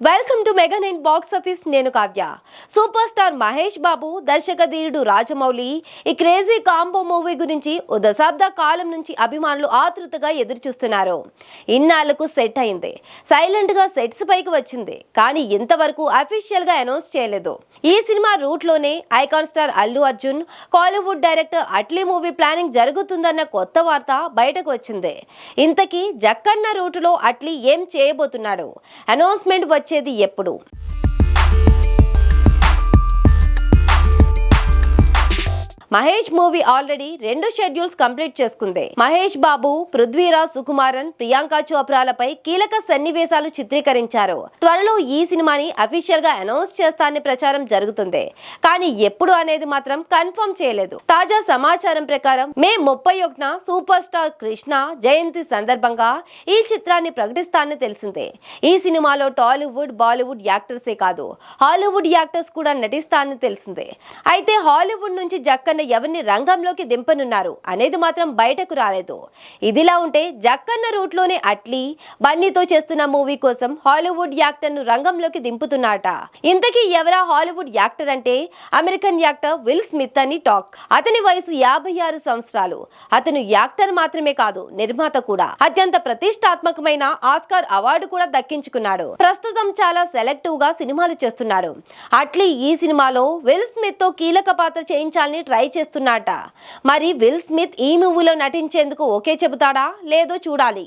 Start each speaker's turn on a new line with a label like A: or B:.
A: Welcome to mega nine box office నేను Kavya. Super star Mahesh Babu దర్శక ధీరుడు రాజమౌళి ఈ క్రేజీ కాంబో మూవీ గురించి ఓ దశాబ్ద కాలం నుంచి అభిమానులు ఆతృతగా ఎదురు చూస్తున్నారు ఇన్నాళ్ళకు సెట్ అయింది. సైలెంట్గా సెట్స్ పైకి వచ్చింది. కానీ ఇంతవరకు అఫీషియల్గా అనౌన్స్ చేయలేదు. ఈ cinema రూట్లోనే icon star Allu Arjun Kollywood director Atlee movie planning జరుగుతుందన్న కొత్త వార్త బయటకు వచ్చింది. ఇంతకీ జక్కన్న రూటులో అట్లీ ఏం చేయబోతున్నాడు అనౌన్స్మెంట్ వచ్చేది ఎప్పుడు? మహేష్ మూవీ ఆల్రెడీ రెండు షెడ్యూల్స్ కంప్లీట్ చేసుకుంది. మహేష్ బాబు పృథ్వీరాజ్ సుకుమారన్ ప్రియాంక చోప్రాలపై కీలక సన్నివేశాలు చిత్రీకరించారు. త్వరలో ఈ సినిమాని అఫీషియల్గా అనౌన్స్ చేస్తానని ప్రచారం జరుగుతుంది. కానీ ఎప్పుడు అనేది మాత్రం కన్ఫర్మ్ చేయలేదు. తాజా సమాచారం ప్రకారం మే ముప్పై ఒకటిన సూపర్ స్టార్ కృష్ణ జయంతి సందర్భంగా ఈ చిత్రాన్ని ప్రకటిస్తానని తెలిసిందే. ఈ సినిమాలో టాలీవుడ్ బాలీవుడ్ యాక్టర్సే కాదు హాలీవుడ్ యాక్టర్స్ కూడా నటిస్తానని తెలిసిందే. అయితే హాలీవుడ్ నుంచి జక్కన్న ఎవరిని రంగంలోకి దింపనున్నారు అనేది మాత్రం బయటకు రాలేదు. ఇదిలా ఉంటే జక్కన్న రూట్లోనే అట్లీ బన్నీతో చేస్తున్న మూవీ కోసం హాలీవుడ్ యాక్టర్ను రంగంలోకి దింపుతున్నాట ఇంతకీ ఎవరా హాలీవుడ్ యాక్టర్ అంటే? అమెరికన్ యాక్టర్ విల్ స్మిత్ అని టాక్. అతని వయసు యాభై ఆరు సంవత్సరాలు. అతను యాక్టర్ మాత్రమే కాదు నిర్మాత కూడా. అత్యంత ప్రతిష్టాత్మకమైన ఆస్కార్ అవార్డు కూడా దక్కించుకున్నాడు. ప్రస్తుతం చాలా సెలెక్టివ్గా సినిమాలు చేస్తున్నాడు. అట్లీ ఈ సినిమాలో విల్ స్మిత్తో కీలక పాత్ర చేయించాలని ట్రై చేస్తున్నాట. మరి విల్ స్మిత్ ఈ మూవీలో నటించేందుకు ఓకే చెబుతాడా? లేదో చూడాలి.